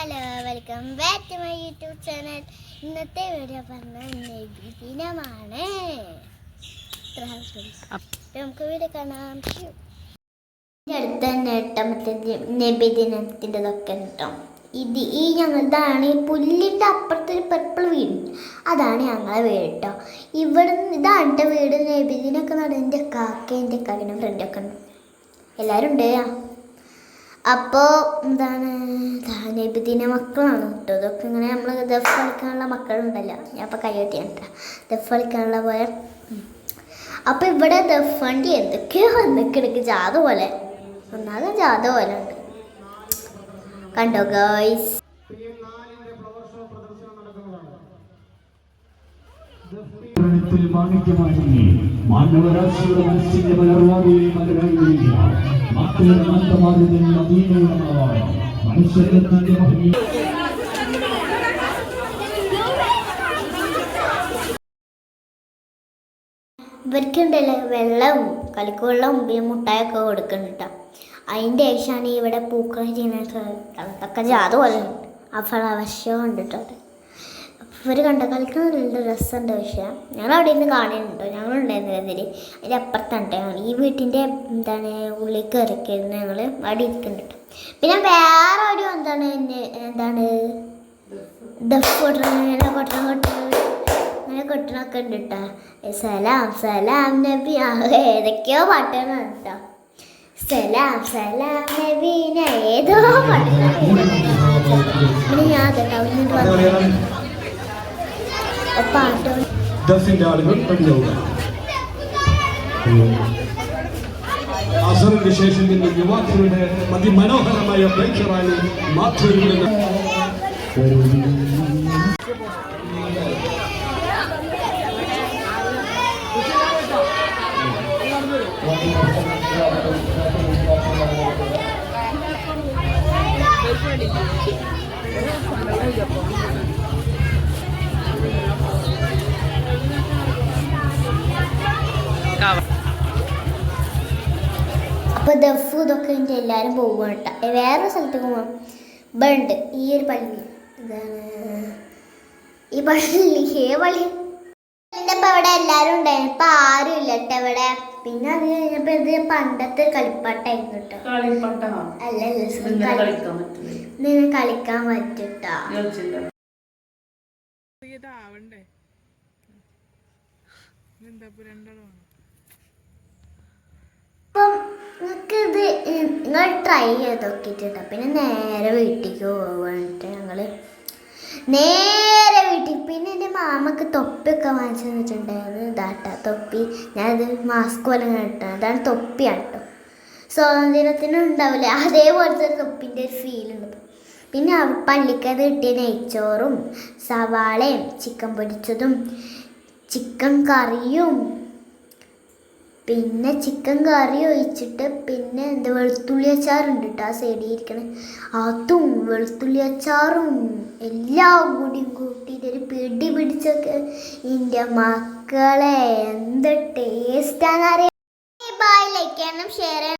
Hello welcome back to my YouTube channel ഇന്നത്തെ video പറഞ്ഞ. അപ്പ് നമുക്ക് വീഡിയോ കാണാം. അടുത്ത തന്നെ എട്ടാമത്തെ നബി ദിനത്തിന്റെതൊക്കെ കേട്ടോ ഇത് ഈ ഞങ്ങളുടെയാണ് ഈ പുല്ലിന്റെ അപ്പുറത്തൊരു പെർപ്പിൾ വീട്. അതാണ് ഞങ്ങളെ വീട് കേട്ടോ ഇവിടെ ഇതാണ് എന്റെ വീട്. നബിദിനൊക്കെ നടന്റെ കാക്ക എന്റെ കാക്കിന്റെ ഫ്രണ്ടൊക്കെ ഉണ്ട്. എല്ലാവരും ഉണ്ട്? അപ്പോൾ എന്താണ് നബിദിന മക്കളാണ് കേട്ടോ. ഇതൊക്കെ ഇങ്ങനെ നമ്മൾ ദഫ് കളിക്കാനുള്ള മക്കളുണ്ടല്ലോ. ഞാൻ ഇപ്പോൾ കൈയൊട്ടിയാണ് കേട്ടോ ദഫ് കളിക്കാനുള്ള പോലെ. അപ്പോൾ ഇവിടെ ദഫ് വണ്ടി എന്തൊക്കെയോ വന്നിക്കിടക്ക്. ജാത പോലെ. ഒന്നാമത് ജാത പോലെ ഉണ്ട്. കണ്ടോ ഗേൾസ് മാണിക്യമായി ഇവർക്കുണ്ടല്ലോ വെള്ളവും കളിക്കുവെള്ളവും പിന്നെ മുട്ടായൊക്കെ കൊടുക്കുന്നുണ്ട്. അതിന്റെ ശേഷമാണ് ഇവിടെ പൂക്കൾ ചെയ്യുന്നത് അതൊക്കെ ജാത ഉണ്ട് ആ അവിടെ ഇവർ കണ്ട കളിക്കുന്നുണ്ട് രസമുണ്ട് പക്ഷേ. ഞങ്ങൾ അവിടെ നിന്ന് കാണുന്നുണ്ടോ. ഞങ്ങളുണ്ടായിരുന്നില്ല ഇതിൽ അതിന്റെ അപ്പുറത്താണ് ഞങ്ങൾ. ഈ വീട്ടിന്റെ എന്താണ് ഉള്ളിൽ കയറിക്കായിരുന്നു ഞങ്ങൾ അവിടെ ഇരിക്കുന്നുണ്ട് പിന്നെ വേറെ ഒരു എന്താണ് എന്നെ- എന്താണ് ദഫ് കൊട്ടണം അങ്ങനെ കൊട്ടണം കൊട്ടണം അങ്ങനെ കൊട്ടണമൊക്കെ ഉണ്ട് കേട്ടോ. സലാം സലാം നബി. ഏതൊക്കെയോ പാട്ടുകളാണ് കേട്ടോ. സലാം സലാം നബീന. ഏതോ പാട്ടുകൾ പിന്നെ ഞാൻ കേട്ടോ എന്നിട്ട് വന്നു പാട്ട് ദഫിന്റെ ആളുകൾ കണ്ടുപോകുക അസറിന് ശേഷം ഇന്ന് യുവാക്കളുടെ അതിമനോഹരമായ ബൈക്ക് റാലി ദഫ് ഇതൊക്കെ കഴിഞ്ഞിട്ട് എല്ലാവരും പോകുക കേട്ടോ. വേറെ സ്ഥലത്തേക്ക് പോകാം ബണ്ട് ഈ ഒരു പള്ളി. ഇതാണ്. ഈ പള്ളി. ഏ പള്ളി. ഇപ്പം ഇവിടെ എല്ലാവരും ഉണ്ടായിരുന്നു. ഇപ്പം ആരും ഇല്ല കേട്ടോ ഇവിടെ. പിന്നെ അത് കഴിഞ്ഞപ്പോൾ ഇത് പണ്ടത്തെ കളിപ്പാട്ടായിരുന്നു കേട്ടോ. അല്ല അല്ല സു- കളിക്കാൻ പറ്റും കേട്ടോ ഇതാവണ്ടേ? എന്താ രണ്ടാളും അപ്പം നിങ്ങൾക്ക് ഇത് നിങ്ങൾ ട്രൈ ചെയ്ത് നോക്കിയിട്ടുണ്ട് പിന്നെ നേരെ വീട്ടിലേക്ക് പോകാനിട്ട് ഞങ്ങൾ നേരെ വീട്ടിൽ പിന്നെ എന്റെ മാമക്ക് തൊപ്പിയൊക്കെ വാങ്ങിച്ചു തന്നിട്ടുണ്ടായിരുന്നു. ഇതാട്ട തൊപ്പി. ഞാനത് മാസ്ക് പോലെ കേട്ടോ അതാണ് തൊപ്പിയാണ് കേട്ടോ സ്വാതന്ത്ര്യത്തിന് ഉണ്ടാവില്ലേ അതേപോലത്തെ ഒരു തൊപ്പിന്റെ ഒരു ഫീൽ ഉണ്ട് പിന്നെ പള്ളിക്കത് കിട്ടിയ നെയ്ച്ചോറും സവാളയും ചിക്കൻ പൊരിച്ചതും ചിക്കൻ കറിയും പിന്നെ ചിക്കൻ കറി ഒഴിച്ചിട്ട് പിന്നെ എന്താ വെളുത്തുള്ളി അച്ചാറുണ്ട് കേട്ടോ ആ സൈഡിൽ ഇരിക്കണേ. അതും വെളുത്തുള്ളി അച്ചാറും എല്ലാം കൂടി കൂട്ടിയിട്ട് ഒരു പിടി പിടിച്ചൊക്കെ. എന്റെ മക്കളെ എന്ത് ടേസ്റ്റാണെന്നറിയാം ബൈ ലൈക്ക് ചെയ്യണം ഷെയർ ചെയ്യണം